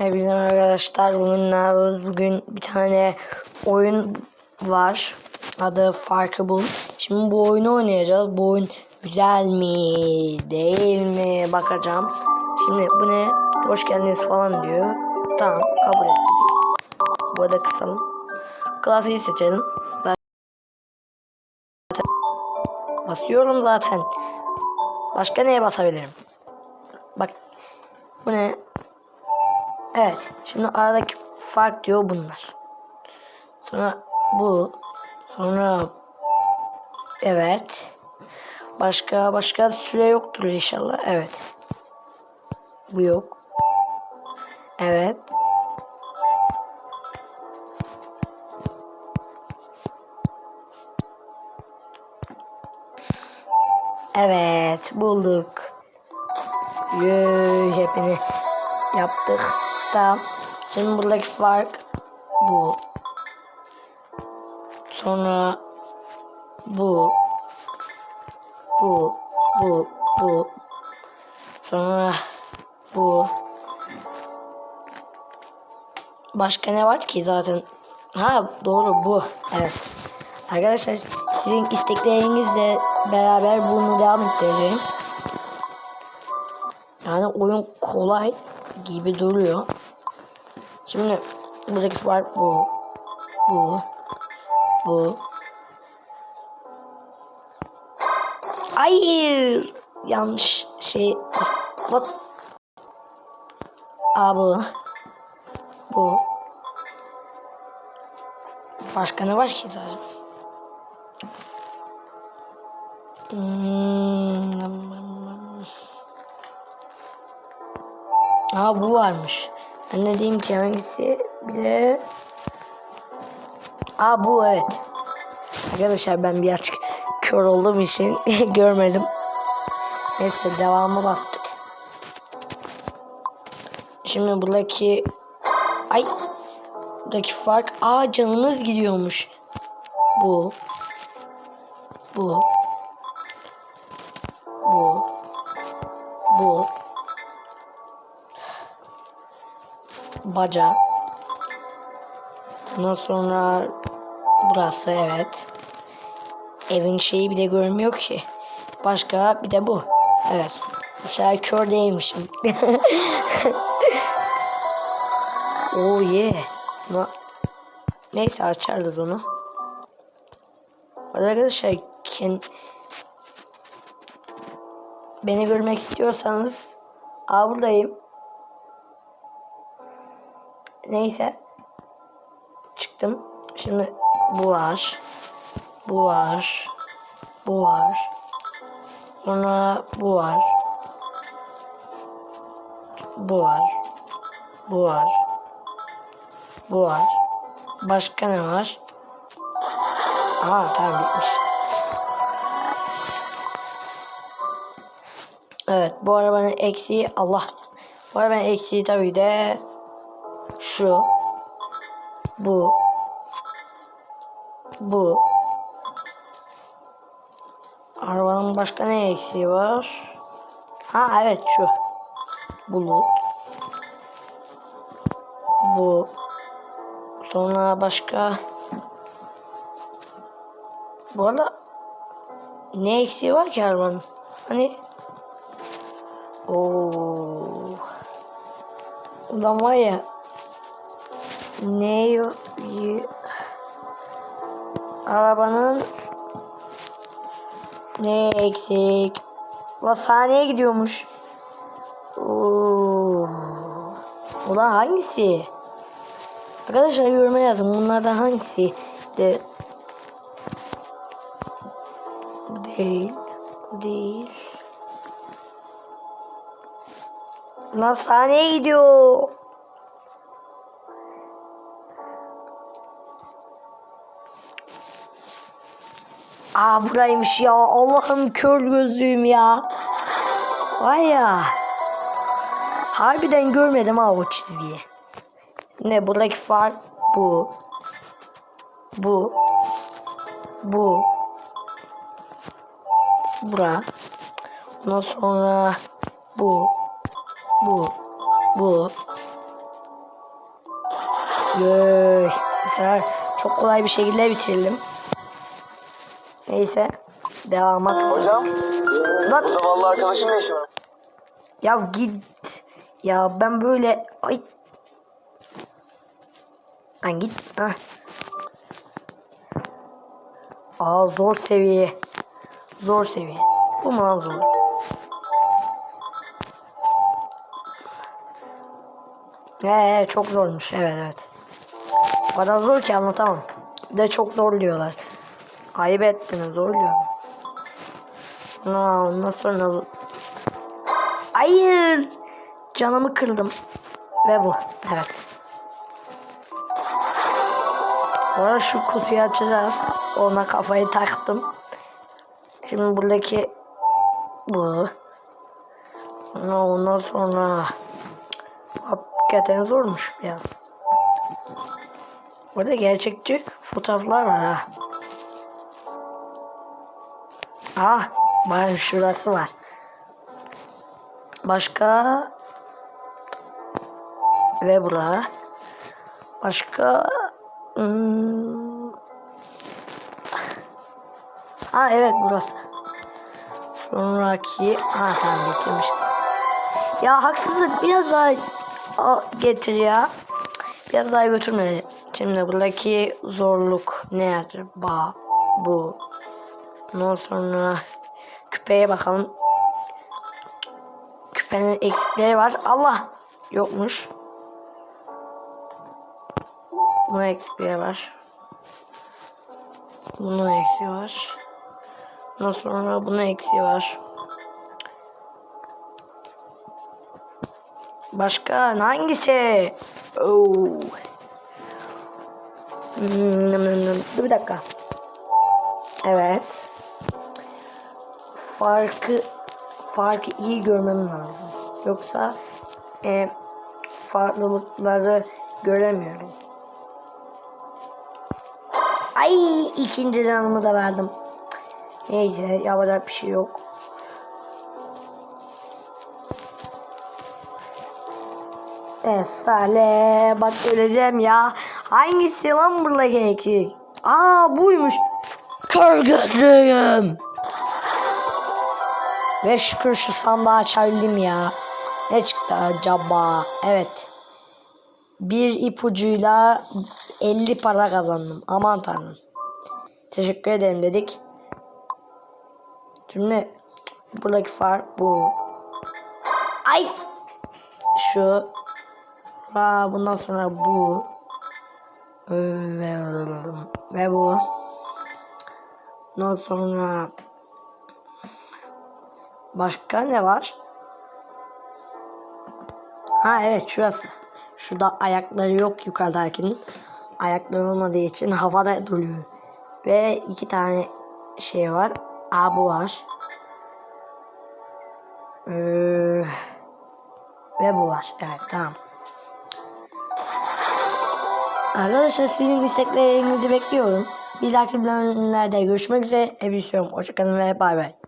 E, bizim arkadaşlar bugün ne yapıyoruz? Bugün bir tane oyun var. Adı Farkı Bul. Şimdi bu oyunu oynayacağız. Bu oyun güzel mi? Değil mi? Bakacağım. Şimdi bu ne? Hoş geldiniz falan diyor. Tamam kabul ettim. Bu arada kısalım. Klasiği seçelim. Zaten basıyorum zaten. Başka neye basabilirim? Bak bu ne? Evet. Şimdi aradaki fark diyor bunlar. Sonra bu. Sonra evet. Başka başka süre yoktur inşallah. Evet. Bu yok. Evet. Evet bulduk. Yey hepini yaptık. Tamam. Şimdi buradaki fark bu. Sonra bu. Bu. Bu. Bu. Sonra bu. Başka ne var ki zaten? Ha doğru bu. Evet. Arkadaşlar sizin isteklerinizle beraber bunu devam ettireceğim. Yani oyun kolay gibi duruyor. Şimdi buradaki fark bu. Bu. Bu. Hayır. Yanlış şey. What? Aa bu. Bu. Başka ne var ki zaten? Hmm. Aa bu varmış. Ben ne diyeyim ki hangisi? Bir de... Aa bu evet. Arkadaşlar ben birazcık kör olduğum için görmedim. Neyse devamı bastık. Şimdi buradaki... Ay! Buradaki fark... Aa canımız gidiyormuş. Bu. Bu. Bu. Bu. Baca. Ondan sonra burası evet. Evin şeyi bir de görmüyor ki. Başka bir de bu. Evet. Mesela kör değilmişim. oh yeah. No. Neyse açarız onu. Arkadaşlar kend... beni görmek istiyorsanız Aa buradayım. Neyse. Çıktım. Şimdi bu var. Bu var. Bu var. Sonra bu var. Bu var. Bu var. Bu var. Başka ne var? Aa tamam bitmiş. Evet bu arabanın eksiği Allah. Bu arabanın eksiği tabii de şu. Bu. Bu. Arabanın başka ne eksiği var? Ha evet şu. Bulut. Bu. Sonra başka. Bu arada ne eksiği var ki arabanın? Hani Oo. Ulan var ya ne arabanın ne eksik? La sahneye gidiyormuş. Oo. Ulan hangisi? Arkadaşlar yoruma yazın. Bunlardan hangisi de bu değil bu değil. Lan sahneye gidiyor. Aa buraymış ya. Allah'ım kör gözlüğüm ya. Vay ya. Harbiden görmedim ha o çizgiyi. Ne buradaki fark bu. Bu. Bu. Bura. Ondan sonra bu. Bu. Bu. Bu sefer çok kolay bir şekilde bitirdim. Neyse. Devama Hocam, Lan bu zavallı arkadaşın ne işi var? ya git. Ya ben böyle ay. Lan git. Heh. Aa zor seviye. Zor seviye. Bu mu lan zor? Ee, çok zormuş. Evet evet. Kadar zor ki anlatamam. Bir de çok zor diyorlar. Ayıp ettiniz zor diyorlar. Aa, ondan sonra... Hayır! Canımı kırdım. Ve bu. Evet. Arada şu kutuyu açacağız. Ona kafayı taktım. Şimdi buradaki bu. Ondan sonra hakikaten zormuş biraz. Burada gerçekçi fotoğraflar var ha. Ah, var şurası var. Başka ve bura. Başka hmm. Ha evet burası. Sonraki ha tamam bitirmiş. Ya haksızlık biraz daha getir ya. Biraz daha götürme. Şimdi buradaki zorluk nedir? Ba bu. Ondan sonra küpeye bakalım. Küpenin eksikleri var. Allah yokmuş. Bunun eksikleri var. Bunun eksiği var. Ondan sonra bunun eksiği var. Başka hangisi? Oo. Hmm, Dur bir dakika. Evet. Farkı farkı iyi görmem lazım. Yoksa e, farklılıkları göremiyorum. Ay ikinci canımı da verdim. Neyse yapacak bir şey yok. Esale bak öleceğim ya. Hangisi lan buradaki eksik? Aa buymuş. Kör gözlüğüm. Ve şükür şu sandığı açabildim ya. Ne çıktı acaba? Evet. Bir ipucuyla 50 para kazandım. Aman tanrım. Teşekkür ederim dedik. Şimdi buradaki fark bu. Ay! Şu. Aa, bundan sonra bu. Ve, ve bu. Ondan sonra Başka ne var? Ha evet şurası. Şurada ayakları yok yukarıdakinin. Ayakları olmadığı için havada duruyor. Ve iki tane şey var. Aa bu var. Ee, ve bu var. Evet tamam. Arkadaşlar sizin isteklerinizi bekliyorum. Bir dahaki bölümlerde görüşmek üzere. Hepinizi seviyorum. Hoşçakalın ve bay bay.